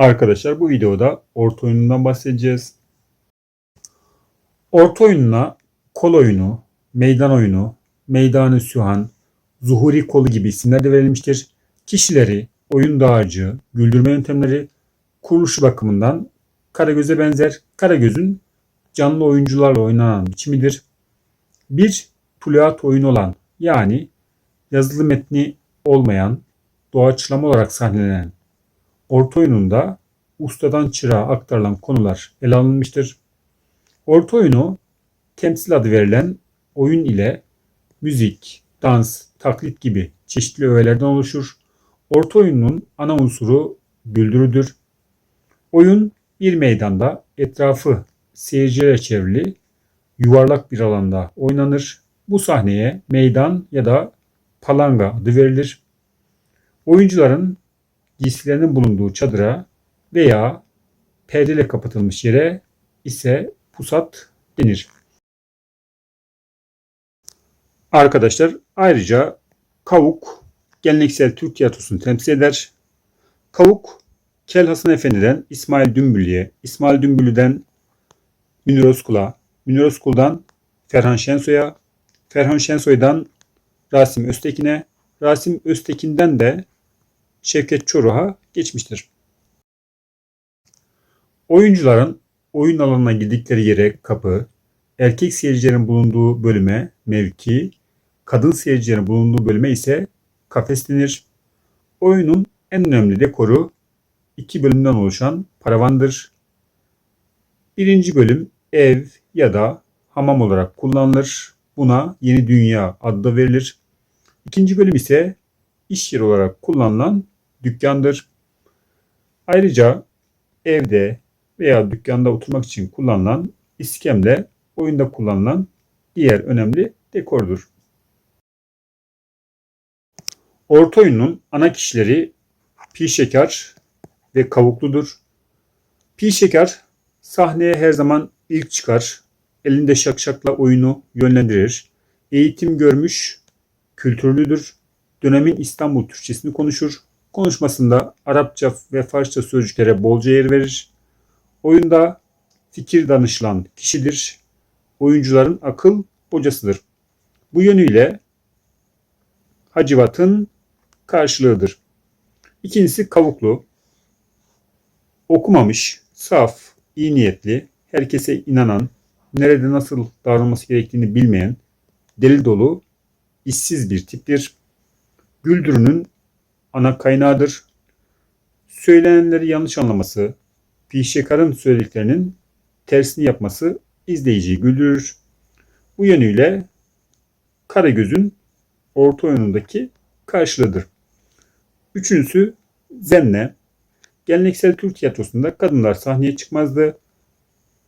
Arkadaşlar bu videoda orta oyunundan bahsedeceğiz. Orta oyununa kol oyunu, meydan oyunu, meydanı sühan, zuhuri kolu gibi isimler de verilmiştir. Kişileri, oyun dağarcığı, güldürme yöntemleri, kuruluşu bakımından Karagöz'e benzer. Karagöz'ün canlı oyuncularla oynanan biçimidir. Bir tuluat oyun olan yani yazılı metni olmayan doğaçlama olarak sahnelenen orta oyununda ustadan çırağa aktarılan konular ele alınmıştır. Orta oyunu temsil adı verilen oyun ile müzik, dans, taklit gibi çeşitli öğelerden oluşur. Orta oyunun ana unsuru güldürüdür. Oyun bir meydanda etrafı seyircilere çevrili yuvarlak bir alanda oynanır. Bu sahneye meydan ya da palanga adı verilir. Oyuncuların giysilerinin bulunduğu çadıra veya perdeyle kapatılmış yere ise pusat denir. Arkadaşlar ayrıca kavuk geleneksel Türk tiyatrosunu temsil eder. Kavuk Kel Hasan Efendi'den İsmail Dümbüllü'ye, İsmail Dümbüllü'den Münir Özkul'a, Münir Özkul'dan Ferhan Şensoy'a, Ferhan Şensoy'dan Rasim Öztekin'e, Rasim Öztekin'den de Şevket Çoruh'a geçmiştir. Oyuncuların oyun alanına girdikleri yere kapı, erkek seyircilerin bulunduğu bölüme mevki, kadın seyircilerin bulunduğu bölüme ise kafes denir. Oyunun en önemli dekoru iki bölümden oluşan paravandır. Birinci bölüm ev ya da hamam olarak kullanılır. Buna Yeni Dünya adı verilir. İkinci bölüm ise iş yeri olarak kullanılan dükkandır. Ayrıca evde veya dükkanda oturmak için kullanılan iskemle oyunda kullanılan diğer önemli dekordur. Orta oyunun ana kişileri pi şeker ve kavukludur. Pi şeker sahneye her zaman ilk çıkar. Elinde şakşakla oyunu yönlendirir. Eğitim görmüş, kültürlüdür. Dönemin İstanbul Türkçesini konuşur. Konuşmasında Arapça ve Farsça sözcüklere bolca yer verir. Oyunda fikir danışılan kişidir. Oyuncuların akıl hocasıdır. Bu yönüyle Hacivat'ın karşılığıdır. İkincisi kavuklu. Okumamış, saf, iyi niyetli, herkese inanan, nerede nasıl davranması gerektiğini bilmeyen, deli dolu, işsiz bir tiptir. Güldürünün ana kaynağıdır. Söylenenleri yanlış anlaması, Pişekar'ın söylediklerinin tersini yapması izleyiciyi güldürür. Bu yönüyle Karagöz'ün orta oyunundaki karşılığıdır. Üçüncüsü Zenne. Geleneksel Türk tiyatrosunda kadınlar sahneye çıkmazdı.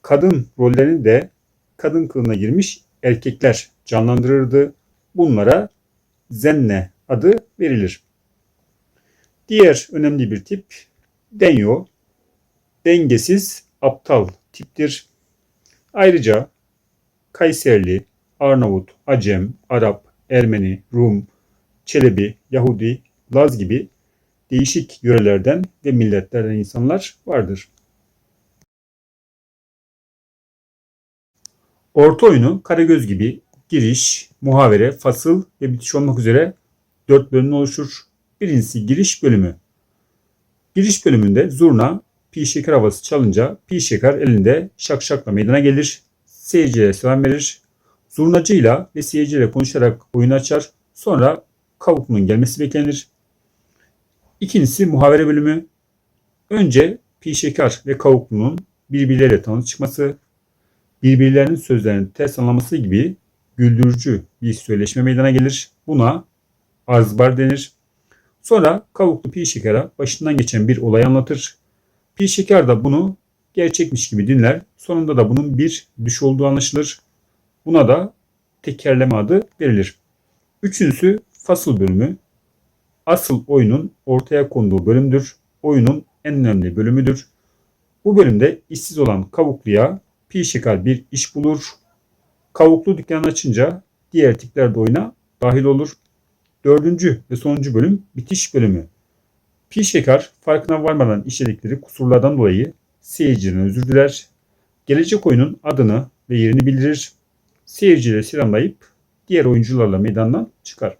Kadın rollerini de kadın kılığına girmiş erkekler canlandırırdı. Bunlara Zenne adı verilir. Diğer önemli bir tip Denyo. Dengesiz, aptal tiptir. Ayrıca Kayserli, Arnavut, Acem, Arap, Ermeni, Rum, Çelebi, Yahudi, Laz gibi değişik yörelerden ve milletlerden insanlar vardır. Orta oyunu Karagöz gibi giriş, muhavere, fasıl ve bitiş olmak üzere dört bölümden oluşur. Birincisi giriş bölümü. Giriş bölümünde zurna pi şeker havası çalınca pi şeker elinde şak şakla meydana gelir. Seyircilere selam verir. Zurnacıyla ve seyirciyle konuşarak oyunu açar. Sonra kavuklunun gelmesi beklenir. İkincisi muhavere bölümü. Önce pi şeker ve kavuklunun birbirleriyle tanış çıkması, birbirlerinin sözlerinin ters anlaması gibi güldürücü bir söyleşme meydana gelir. Buna arzbar denir. Sonra kavuklu pi şekera başından geçen bir olay anlatır. Pi şeker de bunu gerçekmiş gibi dinler. Sonunda da bunun bir düş olduğu anlaşılır. Buna da tekerleme adı verilir. Üçüncüsü fasıl bölümü. Asıl oyunun ortaya konduğu bölümdür. Oyunun en önemli bölümüdür. Bu bölümde işsiz olan kavukluya pi şeker bir iş bulur. Kavuklu dükkanı açınca diğer tipler de oyuna dahil olur. Dördüncü ve sonuncu bölüm bitiş bölümü. Pi Şeker farkına varmadan işledikleri kusurlardan dolayı seyirciden özür diler. Gelecek oyunun adını ve yerini bildirir. Seyircileri selamlayıp diğer oyuncularla meydandan çıkar.